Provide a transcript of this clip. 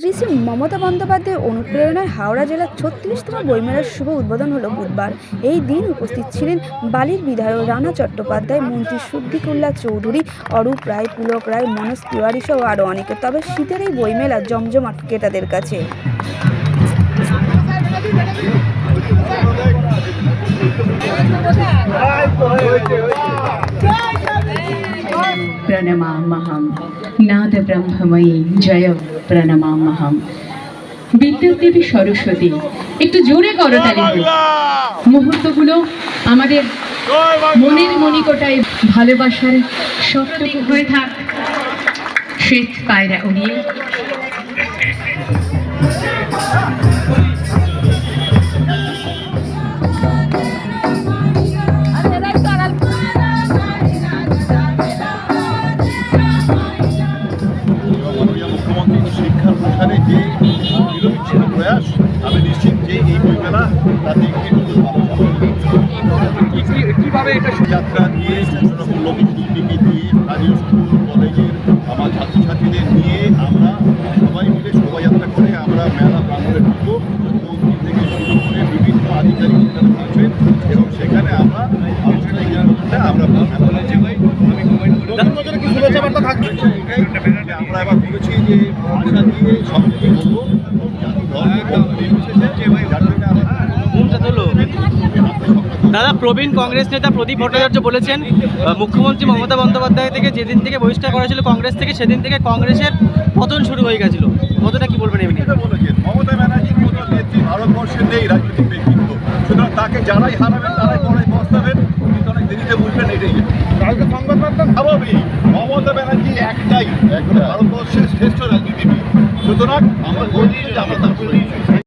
শ্রী শ্রী মমতা বন্দ্যোপাধ্যায়ের অনুপ্রেরণায় হাওড়া জেলার ছত্রিশতম বইমেলার শুভ উদ্বোধন হলো বুধবার। এই দিন উপস্থিত ছিলেন বালির বিধায়ক রানা চট্টোপাধ্যায়, মন্ত্রী সুদ্দিকুল্লাহ চৌধুরী, অরূপ রায়, পুলক রায়, মনোজ তিওয়ারি সহ আরও অনেকে। তবে শীতের এই বইমেলা জমজমাট ক্রেতাদের কাছে। প্রণমামহম নাদ ব্রহ্মময়ী জয় প্রণমামহম বিদ্যুৎ দেবী সরস্বতী একটু জোরে করো তাহলে। মুহূর্তগুলো আমাদের মনের মণিকোটায় ভালোবাসার সবটুকু হয়ে থাক। শ্বেত পায়রা উড়িয়ে নিরবিচ্ছিন্ন প্রয়াস আমি নিশ্চিত যে এই বইমেলা তাতে একটু কীভাবে এটা যাত্রা দিয়ে মূল্যবিদ্যুৎকে দিয়ে স্থানীয় স্কুল কলেজের আমার ছাত্রছাত্রীদের নিয়ে আমরা সবাই মিলে শোভাযাত্রা করে আমরা মেলা প্রাঙ্গণে ঢুকবো। থেকে শুরু করে বিভিন্ন আধিকারিক সেখানে থাকবেন এবং সেখানে আমরা মেলা যে ভাই আমি কি শুভেচ্ছা বার্তা থাকবে? আমরা এবার বলেছি যে দিয়ে সব কিছু বলব দাদা প্রবীণ কংগ্রেস নেতা প্রদীপ ভট্টাচার্য বলেছেন মুখ্যমন্ত্রী মমতা বন্দ্যোপাধ্যায় থেকে যেদিন থেকে বহিষ্কার করা ছিল কংগ্রেস থেকে সেদিন থেকে কংগ্রেসের পতন শুরু হয়ে গেছিল। কতটা কি বলবেন এমনি মমতা ব্যানার্জির মতো নেত্রী ভারতবর্ষে নেই রাজনৈতিক ব্যক্তিত্ব। সুতরাং তাকে যারাই হারাবেন তারাই পরে বসতাবেন কিন্তু অনেক দেরিতে বুঝবেন এটাই। স্বাভাবিক মমতা ব্যানার্জি একটাই একটা ভারতবর্ষের শ্রেষ্ঠ রাজনীতিবিদ। সুতরাং